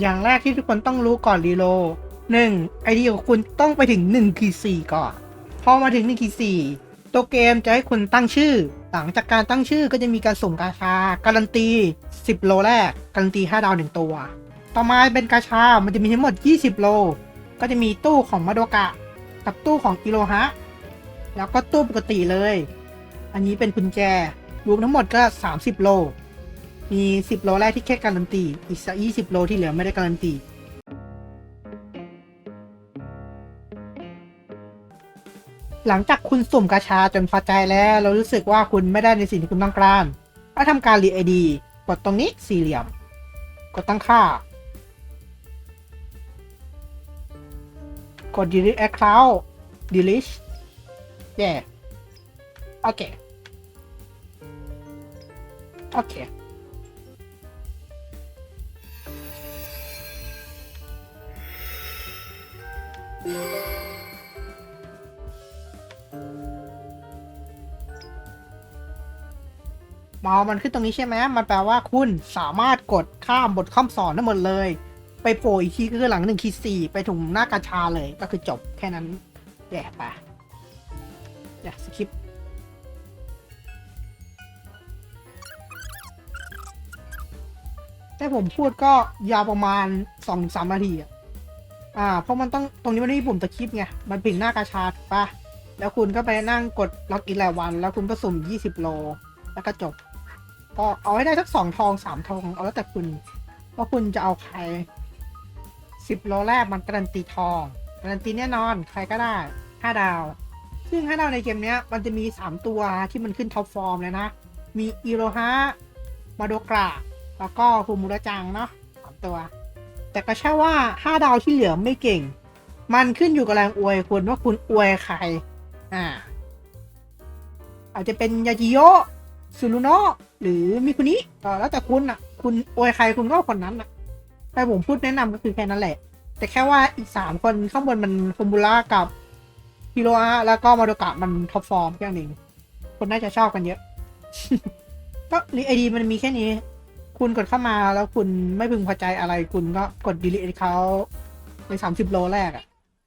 อย่างแรกที่ทุกคนต้องรู้ก่อนรีโลหนึ่งไอเดีของคุณต้องไปถึง1ขีด4ก่อน พอมาถึง1ขีด4ตัวเกมจะให้คุณตั้งชื่อ หลังจากการตั้งชื่อก็จะมีการส่งกาชา การันตี 10 โลแรก การันตี 5 ดาว 1 ตัว ต่อมาเป็นกาชา มันจะมีทั้งหมด 20 โล ก็จะมีตู้ของมาโดกะ กับตู้ของอิโรฮะ แล้วก็ตู้ปกติเลย อันนี้เป็นกุญแจ รวมทั้งหมดก็ 30 โล มี 10 โลแรกที่แค่การันตี อีกสัก20 โลที่เหลือไม่ได้การันตี หลังจากคุณสุ่มกาชาจนพอใจแล้ว เรารู้สึกว่าคุณไม่ได้ในสิ่งที่คุณต้องการก็ทำการรีไอดี กดตรงนี้สี่เหลี่ยม กดตั้งค่า กด delete account delete แย่โอเค โอเค มอมันขึ้นตรงนี้ใช่ไหมมันแปลว่าคุณสามารถกดข้ามบทข้อมสอนได้หมดเลย ไปโผล่อีกทีก็คือหลังหนึ่งคีสี่ไปถึงหน้ากาชาเลยก็คือจบแค่นั้นแย่ไปอย่าสคิปแต่ผมพูดก็ยาวประมาณสองสามนาทีอะ อ่าเพราะมันต้องตรงนี้มันไม่มีปุ่มตะคริปไงมันเป็นหน้ากาชาถูกปะแล้วคุณก็ไปนั่งกดล็อกอินรายวัน แล้วคุณก็สุ่มยี่สิบโล แล้วก็จบ ก็เอาให้ได้สักสองทองสามทองเอาแล้วแต่คุณว่าคุณจะเอาใครสิบโลแรกมันการันตีทองการันตีแน่นอนใครก็ได้ห้าดาว ซึ่งห้าดาวในเกมนี้มันจะมีสามตัวที่มันขึ้นท็อปฟอร์มเลยนะ มีอิโรฮะมาโดกระแล้วก็ฮูมุระจังเนาะสามตัว แต่ก็ใช่ว่าห้าดาวที่เหลือไม่เก่ง มันขึ้นอยู่กับแรงอวยคุณว่าคุณอวยใคร อ่า อาจจะเป็นยาจิโยซูรุโนะหรือมิคุนิก็แล้วแต่คุณอะ คุณอวยใครคุณก็คนนั้นอะ แต่ผมพูดแนะนำก็คือแค่นั้นแหละ แต่แค่ว่าอีกสามคนข้างบนมันฟอร์มูล่ากับฮิโรอะแล้วก็มาโดกะมันท็อปฟอร์มแค่นั้นเองคนน่าจะชอบกันเยอะก็รีไอดีมันมีแค่นี้ คุณกดเข้ามาแล้วคุณไม่พึงพอใจอะไรคุณก็กด delete เขาใน 30 โลแรกอะ